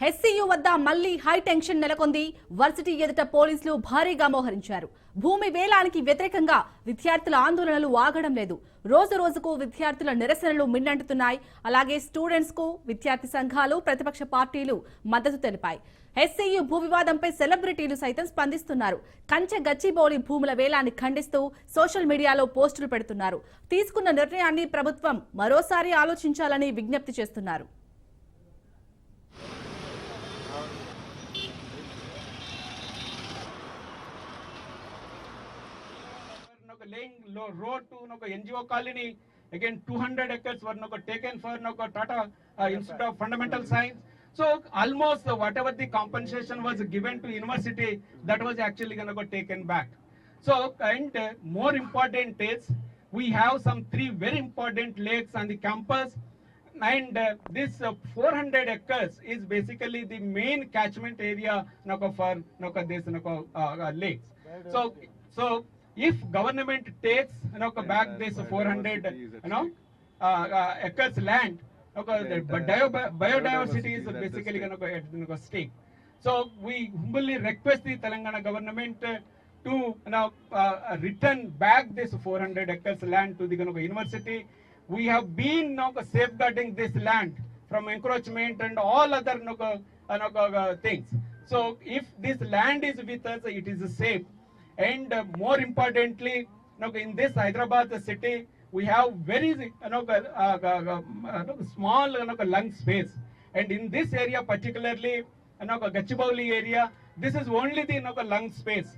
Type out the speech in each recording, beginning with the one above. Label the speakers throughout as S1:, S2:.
S1: HCU వద్ద మళ్ళీ high tension నెలకొంది. వర్సిటీ ఎదుట పోలీసులు భారీగా మోహరించారు. భూమి వేలానికి వ్యతిరేకంగా విద్యార్థుల ఆందోళనలు ఆగడం లేదు. రోజు రోజుకు విద్యార్థుల నిరసనలు మిన్నంటున్నాయి అలాగే స్టూడెంట్స్కు విద్యార్థి సంఘాలు ప్రతిపక్ష పార్టీలు మద్దతు తెలిపాయి. ఎస్సీయు భూ వివాదంపై సెలబ్రిటీలు సైతం స్పందిస్తున్నారు. కంచె గచ్చిబౌలి భూముల వేలాన్ని ఖండిస్తూ సోషల్ మీడియాలో పోస్టులు పెడుతున్నారు. తీసుకున్న నిర్ణయాన్ని ప్రభుత్వం మరోసారి ఆలోచించాలని విజ్ఞప్తి చేస్తున్నారు.
S2: Laying road to ఒక NGO colony. Again, 200 acres were no taken for no Tata uh, Institute of Fundamental Science. So almost uh, whatever the compensation was given to university, that was actually going to go taken back. So and uh, more important is we have some three very important lakes on the campus. And uh, this uh, 400 acres is basically the main catchment area noko, for noko, this noko, uh, uh, lakes. So, so if government takes noko, back this 400 you know, uh, uh, acres land, the bio, biodiversity is basically going to stake. So we humbly request the Telangana government to you know, uh, return back this 400 acres land to the you university. We have been you know, safeguarding this land from encroachment and all other you know, you know, uh, things. So if this land is with us, it is safe. And uh, more importantly, you know, in this Hyderabad city, we have very you know, uh, uh, uh, uh, small you know, lung space. And in this area particularly, you know, Gachibowli area, this is only the you know, lung space.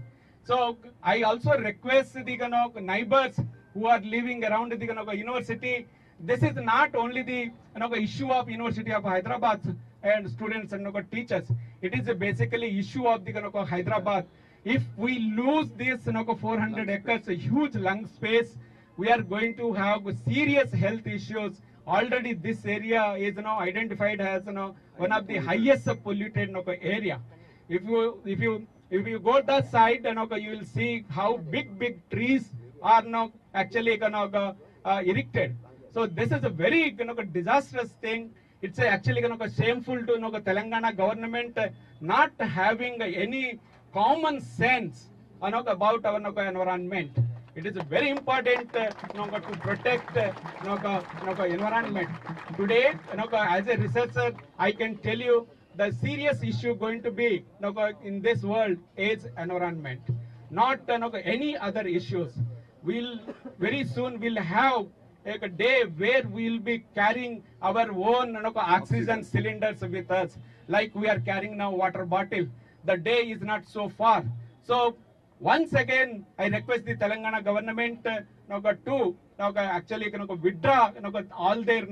S2: So I also request the you know, neighbors who are living around the you know, university. This is not only the you know, issue of University of Hyderabad and students and you know, teachers. It is basically issue of the you know, Hyderabad. If we lose this you know, 400 acres, a huge lung space, we are going to have serious health issues. Already this area is you know, identified as you know, one of the highest polluted you know, area. If you if you if you go that side, you, know, you will see how big big trees are now actually you know, uh, erected. So this is a very you know, disastrous thing. It's actually you know, shameful to you know, Telangana government uh, not having any common sense about our environment. It is very important uh, to protect uh, you know, you know, environment. Today, as a researcher, I can tell you the serious issue going to be in this world is environment, not any other issues. We'll very soon we'll have a day where we'll be carrying our own oxygen cylinders with us, like we are carrying now water bottle. The day is not so far. So once again, I request the Telangana government uh, to actually withdraw all their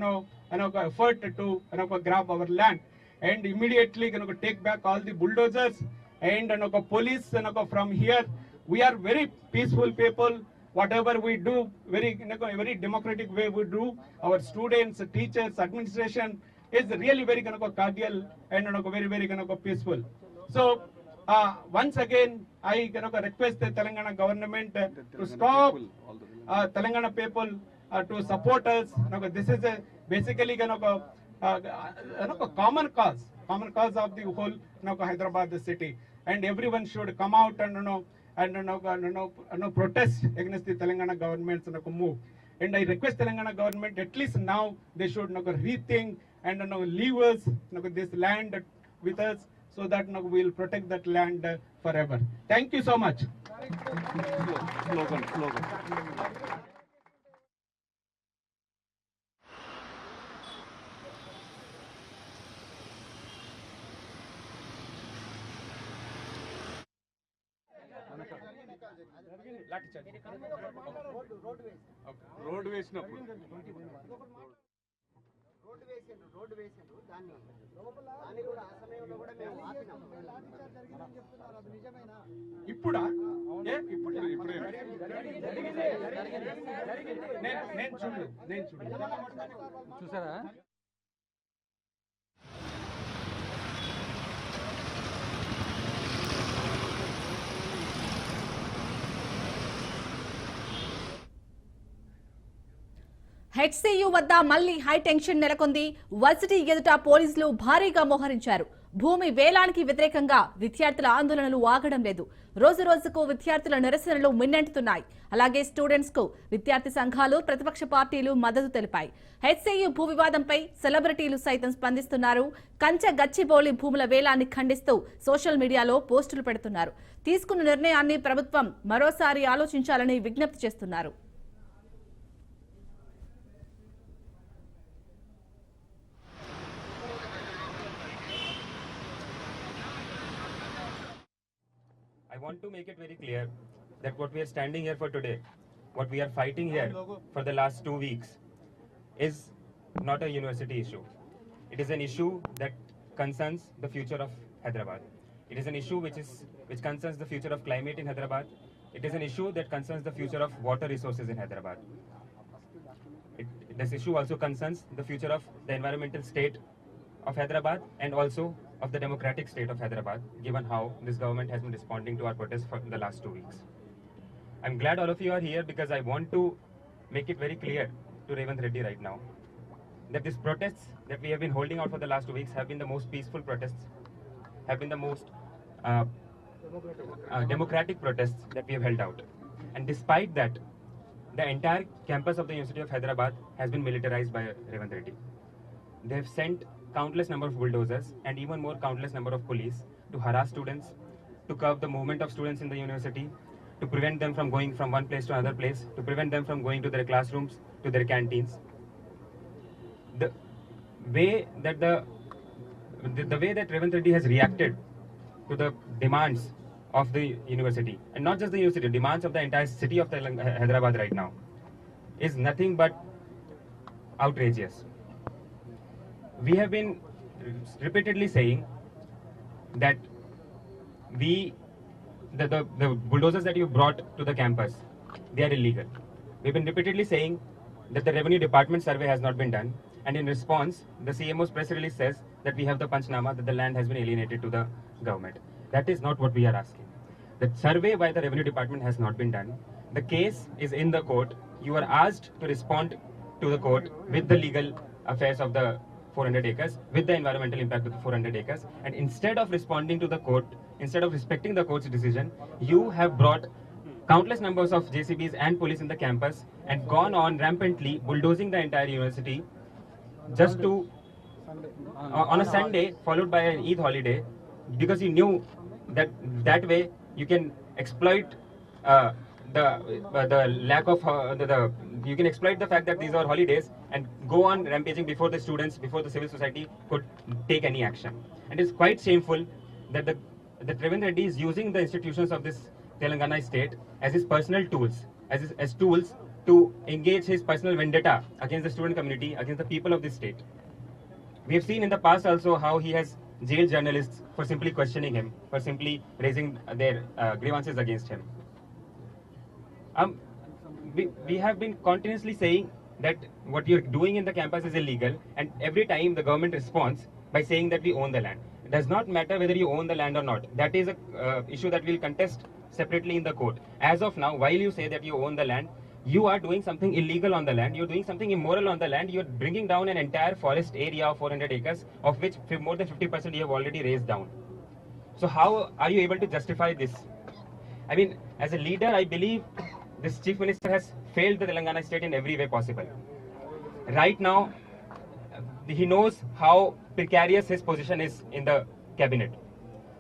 S2: effort to grab our land and immediately take back all the bulldozers and police from here. We are very peaceful people. Whatever we do, very very democratic way we do. Our students, teachers, administration is really very cordial and very very peaceful. So uh, once again, I request the Telangana government uh, to stop uh, Telangana people uh, to support us. This is a basically uh, know, common cause, common cause of the whole Hyderabad city, and everyone should come out and you know and you know, you know, you know, protest against the Telangana government's you know, move. And I request Telangana government at least now they should you know, rethink and you know, leave us you know, this land with us so that you know, we'll protect that land uh, forever. Thank you so much.
S3: slogan, slogan. Road వేసినప్పుడు
S4: road వేసిండ్రు road వేసిండ్రు దాన్ని దాన్ని కూడా ఆ సమయంలో కూడా మేము ఆపినాం.
S2: ఇప్పుడా? ఏ? ఇప్పుడు
S3: ఇప్పుడే.
S2: నేను నేను చూడు నేను చూడు
S5: చూసారా?
S1: హెచ్సియు వద్ద మళ్ళీ హై టెన్షన్ నెలకొంది. వర్సిటీ ఎదుట పోలీసులు భారీగా మోహరించారు. భూమి వేలానికి వ్యతిరేకంగా విద్యార్థుల ఆందోళనలు ఆగడం లేదు. రోజు రోజుకు విద్యార్థుల నిరసనలు మిన్నెంటుతున్నాయి. అలాగే స్టూడెంట్స్కు విద్యార్థి సంఘాలు ప్రతిపక్ష పార్టీలు మద్దతు తెలిపాయి. హెచ్సియు భూ వివాదంపై సెలబ్రిటీలు సైతం స్పందిస్తున్నారు. కంచె గచ్చిబౌలి భూముల వేలాన్ని ఖండిస్తూ సోషల్ మీడియాలో పోస్టులు పెడుతున్నారు. తీసుకున్న నిర్ణయాన్ని ప్రభుత్వం మరోసారి ఆలోచించాలని విజ్ఞప్తి చేస్తున్నారు.
S5: Want to make it very clear that what we are standing here for today, what we are fighting here for the last two weeks, is not a university issue. It is an issue that concerns the future of Hyderabad. It is an issue which is which concerns the future of climate in Hyderabad. It is an issue that concerns the future of water resources in Hyderabad. It, this issue also concerns the future of the environmental state of Hyderabad and also of the democratic state of Hyderabad, given how this government has been responding to our protests for the last two weeks. I'm glad all of you are here because I want to make it very clear to Revant Reddy right now that these protests that we have been holding out for the last two weeks have been the most peaceful protests, have been the most uh, uh, democratic protests that we have held out. And despite that, the entire campus of the University of Hyderabad has been militarized by Revant Reddy. They have sent countless number of bulldozers and even more countless number of police to harass students, to curb the movement of students in the university, to prevent them from going from one place to another place, to prevent them from going to their classrooms, to their canteens. The way that the the, the way that Revant Reddy has reacted to the demands of the university, and not just the university, demands of the entire city of Hyderabad right now, is nothing but outrageous we have been repeatedly saying that we the, the, the bulldozers that you brought to the campus they are illegal. We've been repeatedly saying that the revenue department survey has not been done. And in response the cmo's press release says that we have the panchnama that the land has been alienated to the government. That is not what we are asking. The survey by the revenue department has not been done. The case is in the court. You are asked to respond to the court with the legal affairs of the 400 acres with the environmental impact of the 400 acres. And instead of responding to the court instead of respecting the court's decision you have brought countless numbers of jcbs and police in the campus and gone on rampantly bulldozing the entire university just to uh, on a sunday. Followed by an eid holiday because you knew that that way you can exploit uh, the uh, the lack of uh, the, the you can exploit the fact that these are holidays and go on rampaging before the students before the civil society could take any action and it's quite shameful that the that Revant Reddy is using the institutions of this Telangana state as his personal tools as his, as tools to engage his personal vendetta against the student community against the people of this state we have seen in the past also how he has jailed journalists for simply questioning him, for simply raising their uh, grievances against him. Um, we, we have been continuously saying that what you're doing in the campus is illegal, and every time the government responds by saying that we own the land. It does not matter whether you own the land or not. That is an uh, issue that we'll contest separately in the court. As of now, while you say that you own the land, you are doing something illegal on the land. You're doing something immoral on the land. You're bringing down an entire forest area of 400 acres, of which more than 50% you have already raised down. So how are you able to justify this? I mean, as a leader, I believe this chief minister has failed the Telangana state in every way possible. Right now, he knows how precarious his position is in the cabinet,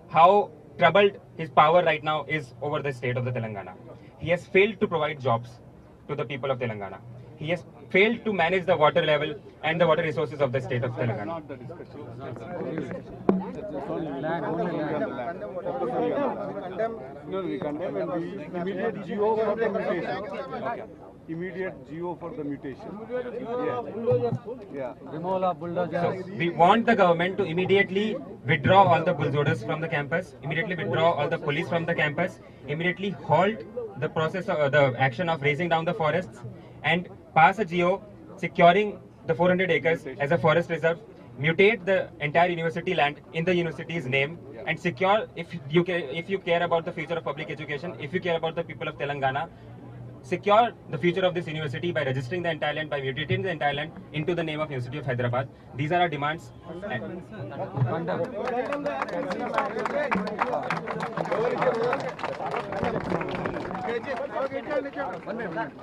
S5: how troubled his power right now is over the state of the Telangana. He has failed to provide jobs to the people of Telangana. He has failed to manage the water level and the water resources of the state of Telangana.
S3: No, we condemn and we immediate GO for the mutation. Immediate GO for the mutation. Yeah. Yeah.
S5: So we want the government to immediately withdraw all the bulldozers from the campus, immediately withdraw all the police from the campus, immediately halt the process of the action of raising down the forests, and pass a GO securing the 400 acres as a forest reserve, mutate the entire university land in the university's name yeah. and secure if you care, if you care about the future of public education if you care about the people of telangana secure the future of this university by registering the entire land by mutating the entire land into the name of university of hyderabad these are our demands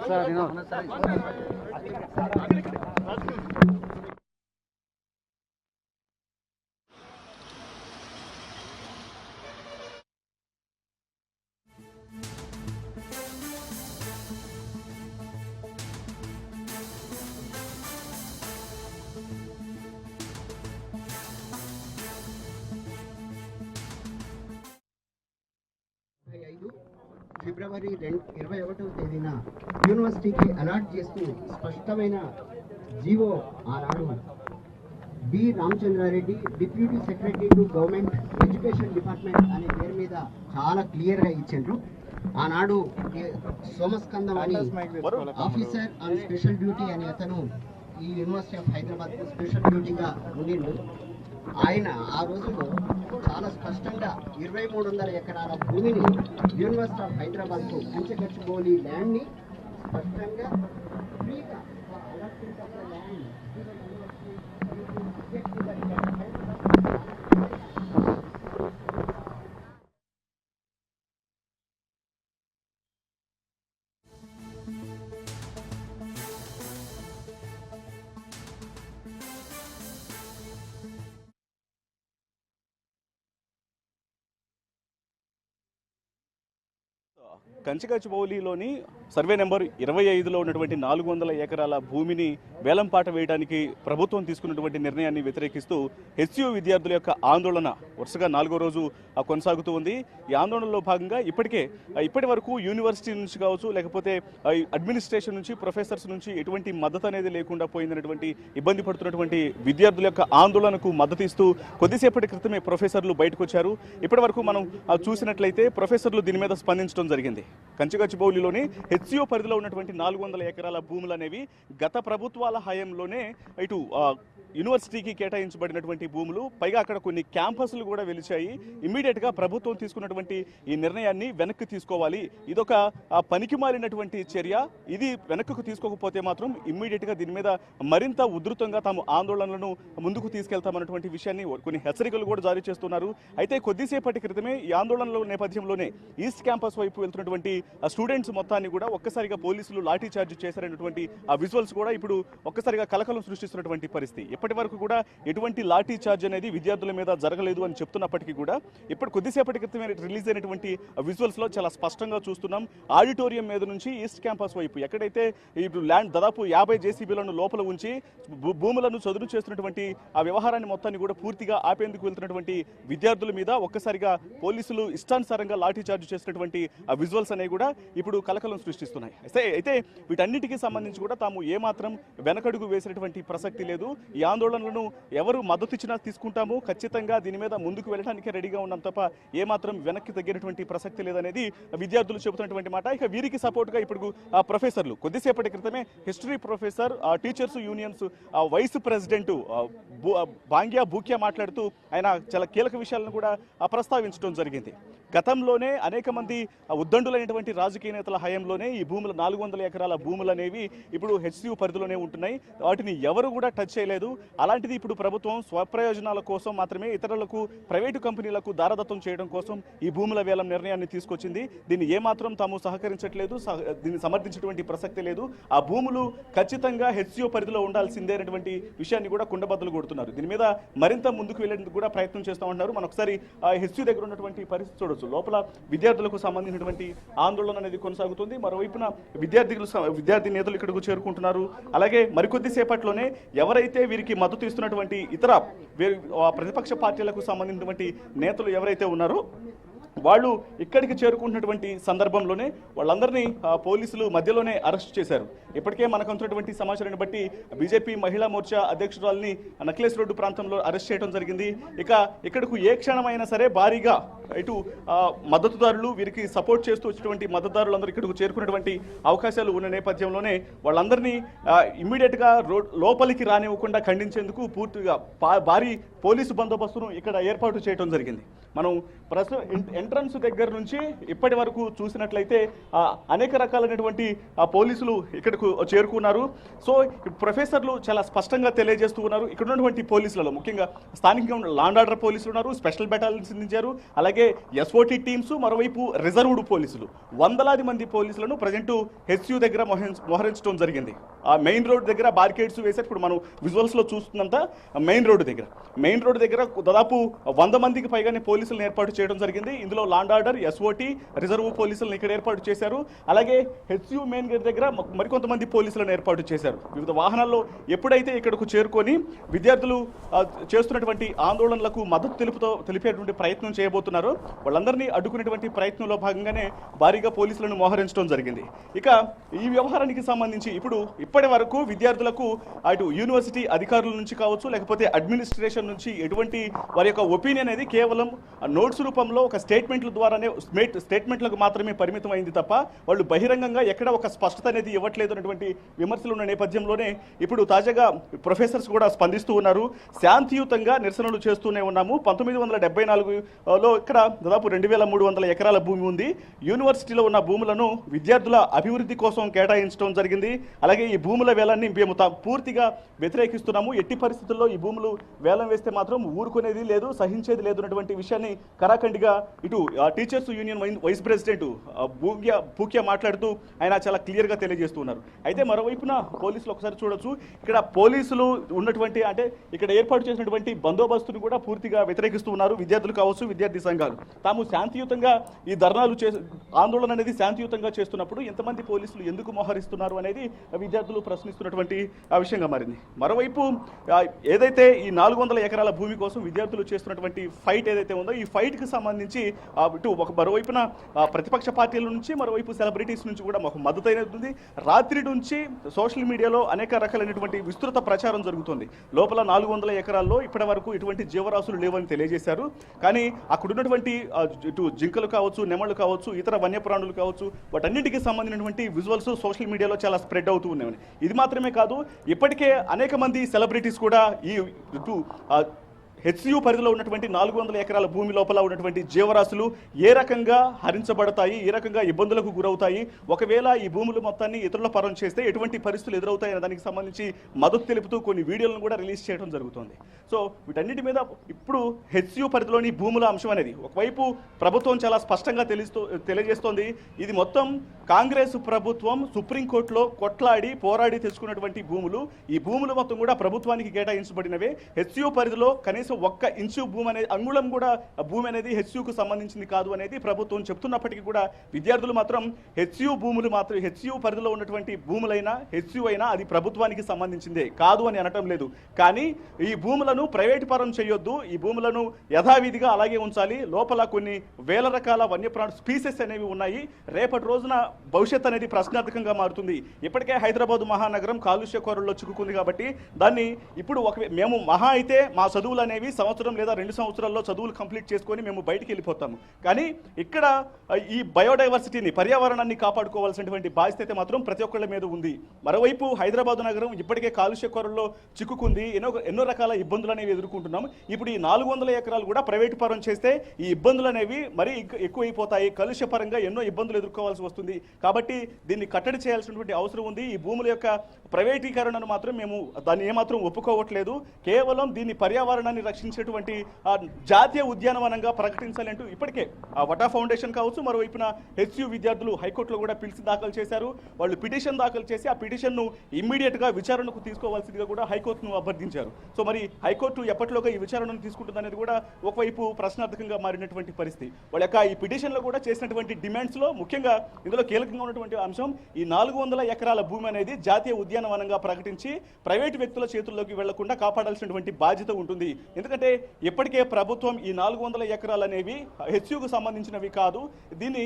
S5: Sir,
S4: you know. ఫిబ్రవరి రెండు ఇరవై ఒకటవ తేదీన యూనివర్సిటీకి allot చేస్తూ స్పష్టమైన GO ఆనాడు B. Ramachandra Reddy deputy secretary to government education department అనే పేరు మీద చాలా క్లియర్గా ఇచ్చిండ్రు. ఆనాడు ఈ సోమస్కందం అని ఆఫీసర్ ఆన్ స్పెషల్ డ్యూటీ అనే అతను ఈ యూనివర్సిటీ ఆఫ్ హైదరాబాద్ స్పెషల్ డ్యూటీగా ఉండిండు. ఆయన ఆ రోజుల్లో చాలా స్పష్టంగా ఇరవై మూడు వందల ఎకరాల భూమిని యూనివర్సిటీ ఆఫ్ హైదరాబాద్కు కంచగచ్చిబౌలి ల్యాండ్ని స్పష్టంగా ఫ్రీగా
S6: కంచికచ్చిబౌలిలోని సర్వే నెంబర్ ఇరవై ఐదులో ఉన్నటువంటి నాలుగు వందల ఎకరాల భూమిని వేలంపాట వేయడానికి ప్రభుత్వం తీసుకున్నటువంటి నిర్ణయాన్ని వ్యతిరేకిస్తూ హెచ్యు విద్యార్థుల యొక్క ఆందోళన వరుసగా నాలుగో రోజు ఆ, కొనసాగుతూ ఉంది. ఈ ఆందోళనలో భాగంగా ఇప్పటికే ఇప్పటి వరకు యూనివర్సిటీ నుంచి కావచ్చు లేకపోతే అడ్మినిస్ట్రేషన్ నుంచి ప్రొఫెసర్స్ నుంచి ఎటువంటి మద్దతు అనేది లేకుండా పోయిందనేటువంటి ఇబ్బంది పడుతున్నటువంటి విద్యార్థుల యొక్క ఆందోళనకు మద్దతు ఇస్తూ కొద్దిసేపటి క్రితమే ప్రొఫెసర్లు బయటకు వచ్చారు. ఇప్పటి వరకు మనం చూసినట్లయితే ప్రొఫెసర్లు దీని మీద స్పందించడం జరిగింది. కంచిగచ్చిబౌలిలోని హెచ్సిఓ పరిధిలో ఉన్నటువంటి నాలుగు వందల ఎకరాల భూములు అనేవి గత ప్రభుత్వాల హయాంలోనే ఇటు యూనివర్సిటీకి కేటాయించబడినటువంటి భూములు పైగా అక్కడ కొన్ని క్యాంపస్లు కూడా వెలిచాయి. ఇమ్మీడియట్గా ప్రభుత్వం తీసుకున్నటువంటి ఈ నిర్ణయాన్ని వెనక్కి తీసుకోవాలి. ఇదొక పనికి మాలినటువంటి చర్య. ఇది వెనక్కు తీసుకోకపోతే మాత్రం ఇమ్మీడియట్గా దీని మీద మరింత ఉధృతంగా తాము ఆందోళనలను ముందుకు తీసుకెళ్తామన్నటువంటి విషయాన్ని కొన్ని హెచ్చరికలు కూడా జారీ చేస్తున్నారు. అయితే కొద్దిసేపటి క్రితమే ఈ ఆందోళనల నేపథ్యంలోనే ఈస్ట్ క్యాంపస్ వైపు వెళ్తున్నటువంటి ఆ స్టూడెంట్స్ మొత్తాన్ని కూడా ఒక్కసారిగా పోలీసులు లాఠీ చార్జ్ చేశారనేటువంటి ఆ విజువల్స్ కూడా ఇప్పుడు ఒక్కసారిగా కలకలం సృష్టిస్తున్నటువంటి పరిస్థితి. ఇప్పటి వరకు కూడా ఎటువంటి లాఠీ చార్జ్ అనేది విద్యార్థుల మీద జరగలేదు అని చెప్తున్నప్పటికీ కూడా ఇప్పుడు కొద్దిసేపటి క్రితమే రిలీజ్ అయినటువంటి విజువల్స్లో చాలా స్పష్టంగా చూస్తున్నాం. ఆడిటోరియం మీద నుంచి ఈస్ట్ క్యాంపస్ వైపు ఎక్కడైతే ఇప్పుడు ల్యాండ్ దాదాపు యాభై జేసీబీలను లోపల ఉంచి భూములను చదును చేస్తున్నటువంటి ఆ వ్యవహారాన్ని మొత్తాన్ని కూడా పూర్తిగా ఆపేందుకు వెళ్తున్నటువంటి విద్యార్థుల మీద ఒక్కసారిగా పోలీసులు ఇష్టానుసారంగా లాఠీ చార్జ్ చేసినటువంటి ఆ విజువల్స్ అనేవి కూడా ఇప్పుడు కలకలం సృష్టిస్తున్నాయి. అయితే అయితే వీటన్నిటికీ సంబంధించి కూడా తాము ఏమాత్రం వెనకడుగు వేసినటువంటి ప్రసక్తి లేదు. ఈ ఆందోళనలను ఎవరు మద్దతు ఇచ్చినా తీసుకుంటాము. ఖచ్చితంగా దీని మీద ముందుకు వెళ్ళడానికి రెడీగా ఉన్నాం తప్ప ఏమాత్రం వెనక్కి తగ్గినటువంటి ప్రసక్తి లేదనేది విద్యార్థులు చెబుతున్నటువంటి మాట. ఇక వీరికి సపోర్ట్గా ఇప్పుడు ఆ ప్రొఫెసర్లు. కొద్దిసేపటి క్రితమే history professor teachers unions vice president ఆ, బాంగ్యా బూక్యా మాట్లాడుతూ ఆయన చాలా కీలక విషయాలను కూడా ప్రస్తావించడం జరిగింది. గతంలోనే అనేక మంది ఉద్దండులైనటువంటి రాజకీయ నేతల హయాంలోనే ఈ భూములు నాలుగు వందల ఎకరాల భూములు అనేవి ఇప్పుడు హెచ్సియు పరిధిలోనే ఉంటున్నాయి. వాటిని ఎవరు కూడా టచ్ చేయలేదు. అలాంటిది ఇప్పుడు ప్రభుత్వం స్వప్రయోజనాల కోసం మాత్రమే ఇతరులకు ప్రైవేటు కంపెనీలకు దారదత్తం చేయడం కోసం ఈ భూముల వేలం నిర్ణయాన్ని తీసుకొచ్చింది. దీన్ని ఏమాత్రం తాము సహకరించట్లేదు సహ- దీన్ని సమర్థించేటువంటి ప్రసక్తి లేదు. ఆ భూములు ఖచ్చితంగా హెచ్సిఓ పరిధిలో ఉండాల్సిందే అనేటువంటి విషయాన్ని కూడా కుండబద్దలు కొడుతున్నారు. దీని మీద మరింత ముందుకు వెళ్ళేందుకు కూడా ప్రయత్నం చేస్తూ ఉంటున్నారు మనం ఒకసారి ఆ హెచ్సియు దగ్గర ఉన్నటువంటి పరిస్థితి చూడొచ్చు. లోపల విద్యార్థులకు సంబంధించినటువంటి ఆందోళన అనేది కొనసాగుతుంది. మరోవైపున విద్యార్థులు విద్యార్థి నేతలు ఇక్కడకు చేరుకుంటున్నారు. అలాగే మరికొద్ది సేపట్లోనే ఎవరైతే వీరికి మద్దతు ఇస్తున్నటువంటి ఇతర ప్రతిపక్ష పార్టీలకు సంబంధించినటువంటి నేతలు ఎవరైతే ఉన్నారో వాళ్ళు ఇక్కడికి చేరుకుంటున్నటువంటి సందర్భంలోనే వాళ్ళందరినీ పోలీసులు మధ్యలోనే అరెస్ట్ చేశారు. ఇప్పటికే మనకు అందుతున్నటువంటి సమాచారాన్ని బట్టి బీజేపీ మహిళా మోర్చా అధ్యక్షురాల్ని నక్లేస్ రోడ్డు ప్రాంతంలో అరెస్ట్ చేయడం జరిగింది. ఇక ఇక్కడకు ఏ క్షణమైనా సరే భారీగా ఇటు మద్దతుదారులు వీరికి సపోర్ట్ చేస్తూ వచ్చినటువంటి మద్దతుదారులందరూ ఇక్కడకు చేరుకున్నటువంటి అవకాశాలు ఉన్న నేపథ్యంలోనే వాళ్ళందరినీ ఇమ్మీడియట్గా రోడ్ లోపలికి రానివ్వకుండా ఖండించేందుకు పూర్తిగా భారీ పోలీసు బందోబస్తును ఇక్కడ ఏర్పాటు చేయడం జరిగింది. మనం ప్రస్తుతం ఎంట్రన్స్ దగ్గర నుంచి ఇప్పటి వరకు చూసినట్లయితే అనేక రకాలైనటువంటి పోలీసులు ఇక్కడకు చేరుకున్నారు. సో ప్రొఫెసర్లు చాలా స్పష్టంగా తెలియజేస్తూ ఉన్నారు. ఇక్కడ ఉన్నటువంటి పోలీసులలో ముఖ్యంగా స్థానికంగా ఉన్న లాండ్ ఆర్డర్ పోలీసులు ఉన్నారు స్పెషల్ బెటాలియన్స్ అందించారు. అలాగే ఎస్ఓటి టీమ్స్ మరోవైపు రిజర్వ్డ్ పోలీసులు. వందలాది మంది పోలీసులను ప్రజెంట్ హెచ్యూ దగ్గర మోహరించడం జరిగింది. ఆ మెయిన్ రోడ్ దగ్గర బారికేడ్స్ వేసారు ఇప్పుడు మనం విజువల్స్లో చూస్తున్నంత మెయిన్ రోడ్ దగ్గర. మెయిన్ రోడ్ దగ్గర దాదాపు వంద మందికి పైగానే పోలీసులను ఏర్పాటు చేయడం జరిగింది. ఇందులో లాండ్ ఆర్డర్ ఎస్ఓటి రిజర్వ్ పోలీసులను ఇక్కడ ఏర్పాటు చేశారు. అలాగే హెచ్యూ మెయిన్ గేట్ దగ్గర మరికొంతమంది పోలీసులను ఏర్పాటు చేశారు. వివిధ వాహనాల్లో ఎప్పుడైతే ఇక్కడకు చేరుకొని విద్యార్థులు చేస్తున్నటువంటి ఆందోళనలకు మద్దతు తెలుపుతో తెలిపేటువంటి ప్రయత్నం చేయబోతున్నారు. వాళ్ళందరినీ అడ్డుకునేటువంటి ప్రయత్నంలో భాగంగానే భారీగా పోలీసులను మోహరించడం జరిగింది. ఇక ఈ వ్యవహారానికి సంబంధించి ఇప్పుడు ఇప్పటి వరకు విద్యార్థులకు అటు యూనివర్సిటీ అధికారుల నుంచి కావచ్చు లేకపోతే అడ్మినిస్ట్రేషన్ నుంచి ఎటువంటి వారి యొక్క ఒపీనియన్ అనేది కేవలం నోట్స్ రూపంలో ఒక స్టేట్మెంట్ల ద్వారానే స్టేట్ స్టేట్మెంట్లకు మాత్రమే పరిమితం అయింది తప్ప వాళ్ళు బహిరంగంగా ఎక్కడ ఒక స్పష్టత అనేది ఇవ్వట్లేదు అనేటువంటి విమర్శలు ఉన్న నేపథ్యంలోనే ఇప్పుడు తాజాగా ప్రొఫెసర్స్ కూడా స్పందిస్తూ ఉన్నారు. శాంతియుతంగా నిరసనలు చేస్తూనే ఉన్నాము. పంతొమ్మిది వందల డెబ్బై నాలుగులో ఇక్కడ దాదాపు రెండు వేల మూడు వందల ఎకరాల భూమి ఉంది. యూనివర్సిటీలో ఉన్న భూములను విద్యార్థుల అభివృద్ధి కోసం కేటాయించడం జరిగింది. అలాగే ఈ భూముల వేలాన్ని మేము తా- పూర్తిగా వ్యతిరేకిస్తున్నాము. ఎట్టి పరిస్థితుల్లో ఈ భూములు వేలం వేస్తే మాత్రం ఊరుకునేది లేదు సహించేది లేదు అన్నటువంటి విషయాన్ని కరాఖండిగా ఇటు teachers union vice president Bhukya Bhukya మాట్లాడుతూ ఆయన చాలా క్లియర్గా తెలియజేస్తున్నారు. అయితే మరోవైపున పోలీసులు ఒకసారి చూడొచ్చు. ఇక్కడ పోలీసులు ఉన్నటువంటి అంటే ఇక్కడ ఏర్పాటు చేసినటువంటి బందోబస్తును కూడా పూర్తిగా వ్యతిరేకిస్తూ ఉన్నారు. విద్యార్థులు కావచ్చు విద్యార్థి సంఘాలు. తాము శాంతియుతంగా ఈ ధర్నాలు చే ఆందోళన అనేది శాంతియుతంగా చేస్తున్నప్పుడు ఎంతమంది పోలీసులు ఎందుకు మోహరిస్తున్నారు అనేది విద్యార్థులు ప్రశ్నిస్తున్నటువంటి ఆ విషయంగా మారింది. మరోవైపు ఏదైతే ఈ నాలుగు వందల ఎకరాల భూమి కోసం విద్యార్థులు చేస్తున్నటువంటి ఫైట్ ఏదైతే ఉందో ఈ ఫైట్కి సంబంధించి ఇటు ఒక మరోవైపున ప్రతిపక్ష పార్టీల నుంచి మరోవైపు సెలబ్రిటీస్ నుంచి కూడా మాకు మద్దతు అయినది రాత్రి నుంచి సోషల్ మీడియాలో అనేక రకాలైనటువంటి విస్తృత ప్రచారం జరుగుతుంది. లోపల నాలుగు వందల ఎకరాల్లో ఇప్పటి వరకు ఇటువంటి జీవరాశులు లేవని తెలియజేశారు. కానీ అక్కడ ఉన్నటువంటి ఇటు జింకలు కావచ్చు నెమళ్ళు కావచ్చు ఇతర వన్యప్రాణులు కావచ్చు వాటన్నిటికీ సంబంధించినటువంటి విజువల్స్ సోషల్ మీడియాలో చాలా స్ప్రెడ్ అవుతూ ఉన్నాయి ఇది మాత్రమే కాదు ఇప్పటికే అనేక మంది సెలబ్రిటీస్ కూడా ఈ ఇటు హెచ్సియు పరిధిలో ఉన్నటువంటి నాలుగు వందల ఎకరాల భూమి లోపల ఉన్నటువంటి జీవరాశులు ఏ రకంగా హరించబడతాయి ఏ రకంగా ఇబ్బందులకు గురవుతాయి ఒకవేళ ఈ భూములు మొత్తాన్ని ఇతరుల పరం చేస్తే ఎటువంటి పరిస్థితులు ఎదురవుతాయి అనే దానికి సంబంధించి మద్దతు తెలుపుతూ కొన్ని వీడియోలను కూడా రిలీజ్ చేయడం జరుగుతుంది. సో వీటన్నిటి మీద ఇప్పుడు హెచ్సియు పరిధిలోని భూముల అంశం అనేది ఒకవైపు ప్రభుత్వం చాలా స్పష్టంగా తెలుస్తూ తెలియజేస్తోంది. ఇది మొత్తం కాంగ్రెస్ ప్రభుత్వం సుప్రీంకోర్టులో కొట్లాడి పోరాడి తెచ్చుకున్నటువంటి భూములు. ఈ భూములు మొత్తం కూడా ప్రభుత్వానికి కేటాయించబడినవే. హెచ్సియు పరిధిలో కనీసం ఒక్క ఇంచు భూమి అనేది అంగుళం కూడా భూమి అనేది హెచ్యుకు సంబంధించింది కాదు అనేది ప్రభుత్వం చెప్తున్నప్పటికీ కూడా విద్యార్థులు మాత్రం హెచ్యు భూములు మాత్రం హెచ్యు పరిధిలో ఉన్నటువంటి భూములైనా హెచ్యు అయినా అది ప్రభుత్వానికి సంబంధించిందే కాదు అని అనటం లేదు. కానీ ఈ భూములను ప్రైవేట్ పరం చేయొద్దు. ఈ భూములను యథావిధిగా అలాగే ఉంచాలి. లోపల కొన్ని వేల రకాల వన్యప్రాణ స్పీసెస్ అనేవి ఉన్నాయి. రేపటి రోజున భవిష్యత్ అనేది ప్రశ్నార్థకంగా మారుతుంది. ఇప్పటికే హైదరాబాద్ మహానగరం కాలుష్య కోరల్లో చిక్కుకుంది కాబట్టి దాన్ని ఇప్పుడు ఒక మేము మహా అయితే మా చదువులు అనేవి సంవత్సరం లేదా రెండు సంవత్సరాల్లో చదువులు కంప్లీట్ చేసుకొని మేము బయటికి వెళ్ళిపోతాము. కానీ ఇక్కడ ఈ బయోడైవర్సిటీని పర్యావరణాన్ని కాపాడుకోవాల్సినటువంటి బాధ్యత మాత్రం ప్రతి ఒక్కళ్ళ మీద ఉంది. మరోవైపు హైదరాబాద్ నగరం ఇప్పటికే కాలుష్య కొరల్లో చిక్కుకుంది. ఎన్నో ఎన్నో రకాల ఇబ్బందులు అనేవి ఎదుర్కొంటున్నాం ఇప్పుడు ఈ నాలుగు వందల ఎకరాలు కూడా ప్రైవేటు పరం చేస్తే ఈ ఇబ్బందులు అనేవి మరీ ఎక్కువైపోతాయి. కాలుష్య పరంగా ఎన్నో ఇబ్బందులు ఎదుర్కోవాల్సి వస్తుంది. కాబట్టి దీన్ని కట్టడి చేయాల్సినటువంటి అవసరం ఉంది. ఈ భూముల యొక్క ప్రైవేటీకరణను మాత్రం మేము దాన్ని ఏమాత్రం ఒప్పుకోవట్లేదు. కేవలం దీన్ని పర్యావరణాన్ని రక్షించేటువంటి జాతీయ ఉద్యానవనంగా ప్రకటించాలి అంటూ ఇప్పటికే ఆ వటా ఫౌండేషన్ కావచ్చు మరోవైపున హెచ్యు విద్యార్థులు హైకోర్టులో కూడా పిలిచి దాఖలు చేశారు. వాళ్ళు పిటిషన్ దాఖలు చేసి ఆ పిటిషన్ను ఇమ్మీడియట్గా విచారణకు తీసుకోవాల్సిందిగా కూడా హైకోర్టును అభ్యర్థించారు. సో మరి హైకోర్టు ఎప్పటిలోగా ఈ విచారణను తీసుకుంటుందనేది కూడా ఒకవైపు ప్రశ్నార్థకంగా మారినటువంటి పరిస్థితి. వాళ్ళ యొక్క ఈ పిటిషన్లో కూడా చేసినటువంటి డిమాండ్స్లో ముఖ్యంగా ఇందులో కీలకంగా ఉన్నటువంటి అంశం ఈ నాలుగు వందల ఎకరాల భూమి అనేది జాతీయ ఉద్యానవనంగా ప్రకటించి ప్రైవేటు వ్యక్తుల చేతుల్లోకి వెళ్ళకుండా కాపాడాల్సినటువంటి బాధ్యత ఉంటుంది. ఎందుకంటే ఇప్పటికే ప్రభుత్వం ఈ నాలుగు వందల ఎకరాలు అనేవి హెచ్యుకు సంబంధించినవి కాదు. దీన్ని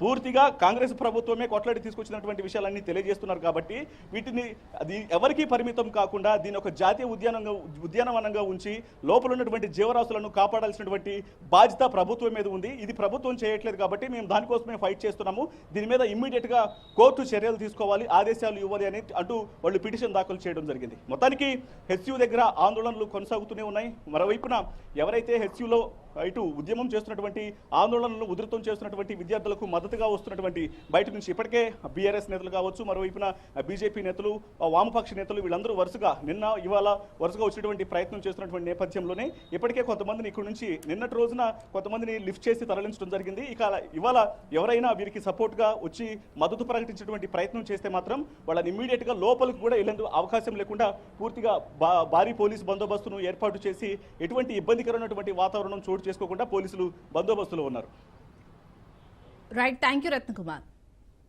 S6: పూర్తిగా కాంగ్రెస్ ప్రభుత్వమే కొట్లాడి తీసుకొచ్చినటువంటి విషయాలన్నీ తెలియజేస్తున్నారు కాబట్టి వీటిని అది ఎవరికీ పరిమితం కాకుండా దీని ఒక జాతీయ ఉద్యానంగా ఉద్యానవనంగా ఉంచి లోపల ఉన్నటువంటి జీవరాశులను కాపాడాల్సినటువంటి బాధ్యత ప్రభుత్వం మీద ఉంది. ఇది ప్రభుత్వం చేయట్లేదు కాబట్టి మేము దానికోసమే ఫైట్ చేస్తున్నాము. దీని మీద ఇమ్మీడియట్గా కోర్టు చర్యలు తీసుకోవాలి ఆదేశాలు ఇవ్వాలి అని అంటూ వాళ్ళు పిటిషన్ దాఖలు చేయడం జరిగింది. మొత్తానికి హెచ్యూ దగ్గర ఆందోళనలు కొనసాగుతూనే ఉన్నాయి. మరోవైపున ఎవరైతే హెచ్యూలో ఇటు ఉద్యమం చేస్తున్నటువంటి ఆందోళనలు ఉధృతం చేస్తున్నటువంటి విద్యార్థులకు మద్దతుగా వస్తున్నటువంటి బయట నుంచి ఇప్పటికే బీఆర్ఎస్ నేతలు కావచ్చు మరోవైపున బీజేపీ నేతలు వామపక్ష నేతలు వీళ్ళందరూ వరుసగా నిన్న ఇవాళ వరుసగా వచ్చినటువంటి ప్రయత్నం చేస్తున్నటువంటి నేపథ్యంలోనే ఇప్పటికే కొంతమందిని ఇక్కడ నుంచి నిన్నటి రోజున కొంతమందిని లిఫ్ట్ చేసి తరలించడం జరిగింది. ఇక ఇవాళ ఎవరైనా వీరికి సపోర్ట్గా వచ్చి మద్దతు ప్రకటించినటువంటి ప్రయత్నం చేస్తే మాత్రం వాళ్ళని ఇమ్మీడియట్గా లోపలికి కూడా వెళ్ళేందుకు అవకాశం లేకుండా పూర్తిగా బా- భారీ పోలీస్ బందోబస్తును ఏర్పాటు చేసి ఎటువంటి ఇబ్బందికరమైనటువంటి వాతావరణం చోటు చేసుకోకుండా పోలీసులు బందోబస్తులో ఉన్నారు.
S1: Right thank you Ratnakumar